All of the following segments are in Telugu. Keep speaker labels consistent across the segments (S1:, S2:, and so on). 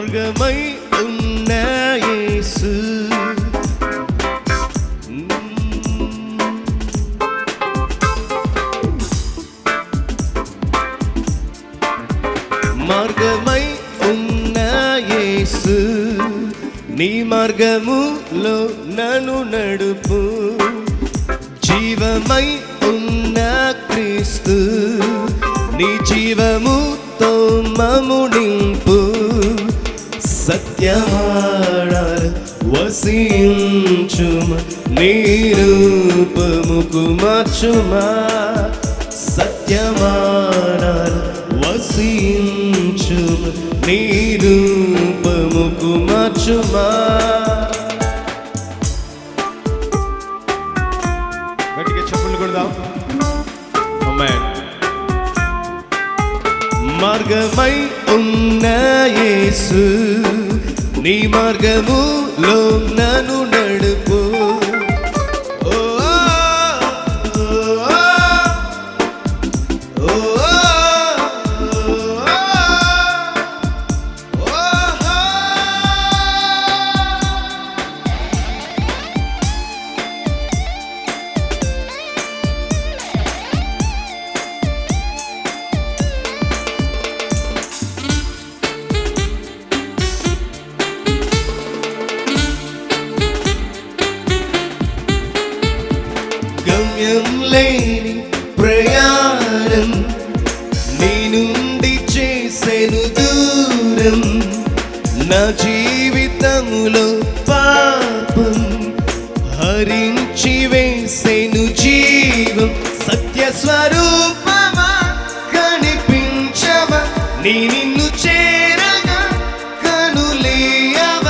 S1: మార్గమై ఉన్న యేసు మార్గమై ఉన్న యేసు నీ మార్గములో నన్ను నడుపు జీవమై ఉన్న క్రీస్తు నీ జీవముతో మము నింపు సత్యమాడారు వసించుమ నీ రూపముకు మార్చుమా సత్యమాడారు వసించుమ నీ రూపముకు మార్చుమా గట్టిగా చెప్పులు కొడదాం. అమ్మాయి. மார்க்கமை உன்ன இயேசு. நீ மார்க்கமுலோ நனுன లేని ప్రయాణం నీ నుండి చేసెను దూరం నా జీవితములో పాపం హరించి వేసెను జీవం సత్య స్వరూపమా కనిపించవ? నీ నిన్ను చేరగా కనులేయవ?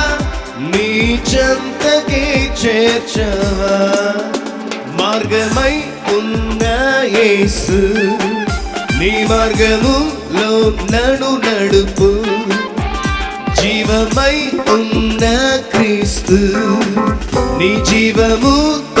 S1: నీ చెంతకే చేర్చవా? మార్గమై ఉన్న యేసు నీ మార్గములో నడు నడుపు జీవమై ఉన్న క్రీస్తు నీ జీవముతో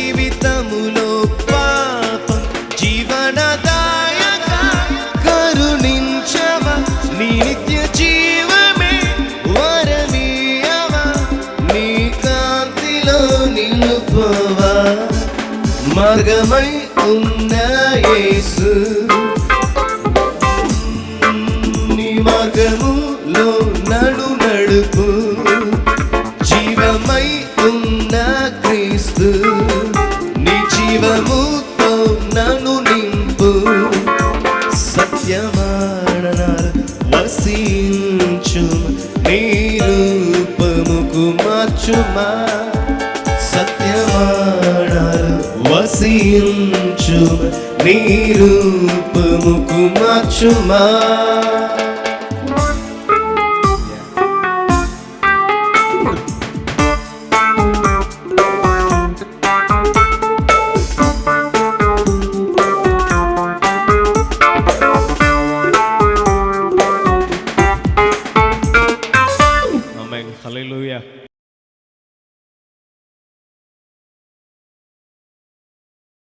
S1: మార్గమై ఉన్న యేసు నీ మార్గములో నడు నడుపు జీవమై ఉన్న క్రీస్తు నీ జీవముతో నన్ను నింపు సత్యమానాలు వసించు నీ రూపముకు మార్చుమా జయించు నీ రూపముకు మార్చుమా Hallelujah.